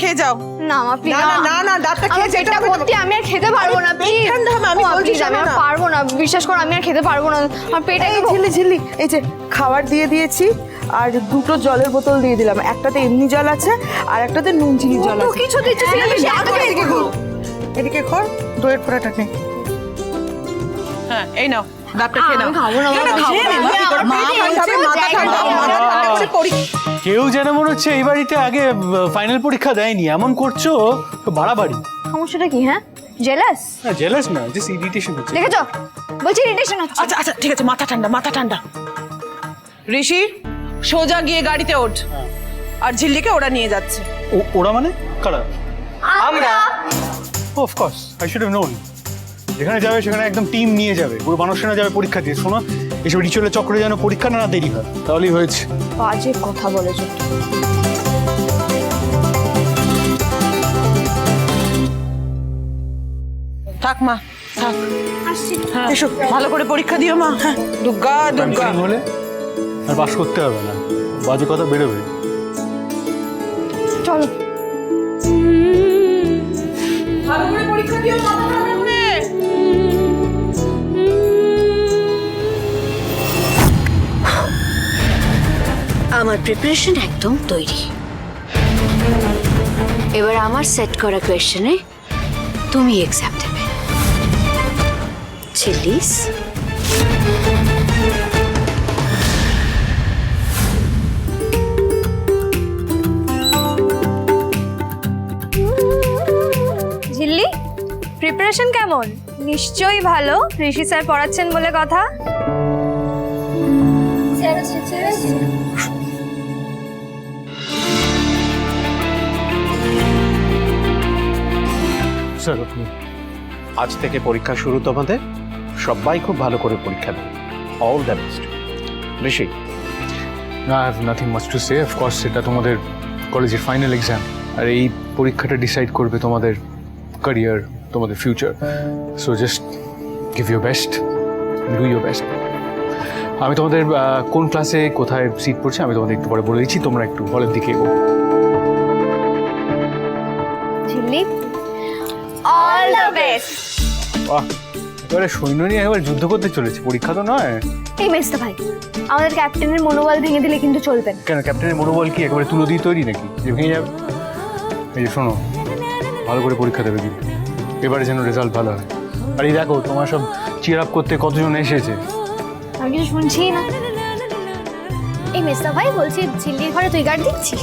খেয়ে যাও। না মা প্লিজ না, না, না, না, ডাবটা খেয়ে যেতে হবে ভর্তি আমি আর খেতে পারব না প্লিজ ঠান্ডা আমি বলছি আমি আর পারব না বিশ্বাস করো আমি আর খেতে পারব না। আমার পেট এই একদম ঝিলি ঝিলি এই যে খাবার দিয়ে দিয়েছি আর দুটো জলের বোতল দিয়ে দিলাম। একটাতে এমনি জল আছে আর একটাতে নুন চিনি জল আছে। কিছু দিচ্ছে হ্যাঁ, এদিকে ঘোর দইয়ের ফোঁটাটা নে। হ্যাঁ এই নাও। ডাবটা খেয়ে নাও। কেউ যেন মনে হচ্ছে এই বাড়িতে আগে ফাইনাল পরীক্ষা দেয়নি এমন করছ তো বাড়াবাড়ি। সমস্যাটা কি হ্যাঁ? জেলাস না জেলাস না জাস্ট ইরিটেশন হচ্ছে। দেখেছ? বলছি ইরিটেশন হচ্ছে। আচ্ছা আচ্ছা ঠিক আছে মাথা ঠান্ডা মাথা ঠান্ডা। ঋষি সোজা গিয়ে গাড়িতে ওঠ। আর ঝিল্লিকে ওরা নিয়ে যাচ্ছে। ও- ওরা মানে? কারা? আমরা। Of course I should have known যেখানে যাবে সেখানে একদম টিম নিয়ে যাবে। পুরো মানুষ সেনা যাবে পরীক্ষা দিয়ে। শোনো এসব রিচুয়ালের চক্রে যেন পরীক্ষা না না দেরি হয়। তাহলেই হয়েছে। বাজে কথা বলেছ থাক মা থাক। হ্যাঁ, এসো। ভালো করে পরীক্ষা দিও মা। হ্যাঁ। দুর্গা দুর্গা হলে আর বাস করতে হবে না। বাজে কথা বেরোবে। চলো। ভালো করে পরীক্ষা দিও মাথা আমার প্রিপারেশন একদম তৈরি। এবার আমার সেট করা কোয়েশ্চেনে তুমি এক্সাম দেবে। চিল্লিস ঝিল্লি প্রিপারেশন কেমন? নিশ্চয়ই ভালো ঋষি স্যার পড়াচ্ছেন বলে কথা। স্যার আপনি। আজ থেকে পরীক্ষা শুরু তোমাদের সবাই খুব ভালো করে পরীক্ষা দেবে অল দ্য বেস্ট ঋষি। না I have nothing much to say of course এটা তোমাদের কলেজের ফাইনাল এক্সাম আর এই পরীক্ষাটা ডিসাইড করবে তোমাদের ক্যারিয়ার তোমাদের future so just give your best do your best আমি তোমাদের কোন ক্লাসে কোথায় সিট পড়ছে আমি তোমাদের একটু পরে বলে দিচ্ছি। তোমরা একটু হলের দিকে এগো। ঝিল্লি? অল দ্য বেস্ট বাহ এবারে সৈন্য নিয়ে একবার যুদ্ধ করতে চলেছে। পরীক্ষা তো নয়? এই মেসটা ভাই আমাদের ক্যাপ্টেনের মনোবল ভেঙে দিলে কিন্তু চলবে না। কেন ক্যাপ্টেনের মনোবল কি? একেবারে তুলো দিয়ে তৈরি নাকি? যে ভেঙে যাবে। এই যে শোনো ভালো করে পরীক্ষা দেবে কিন্তু এবারে যেন রেজাল্ট ভালো হয়। আর এই দেখো তোমার সব চিয়ার আপ করতে কতজন এসেছে? আমি কিছু শুনছি না। এই মেসটা ভাই বলছি ঝিল্লির ঘরে তুই গার্ড দিচ্ছিস?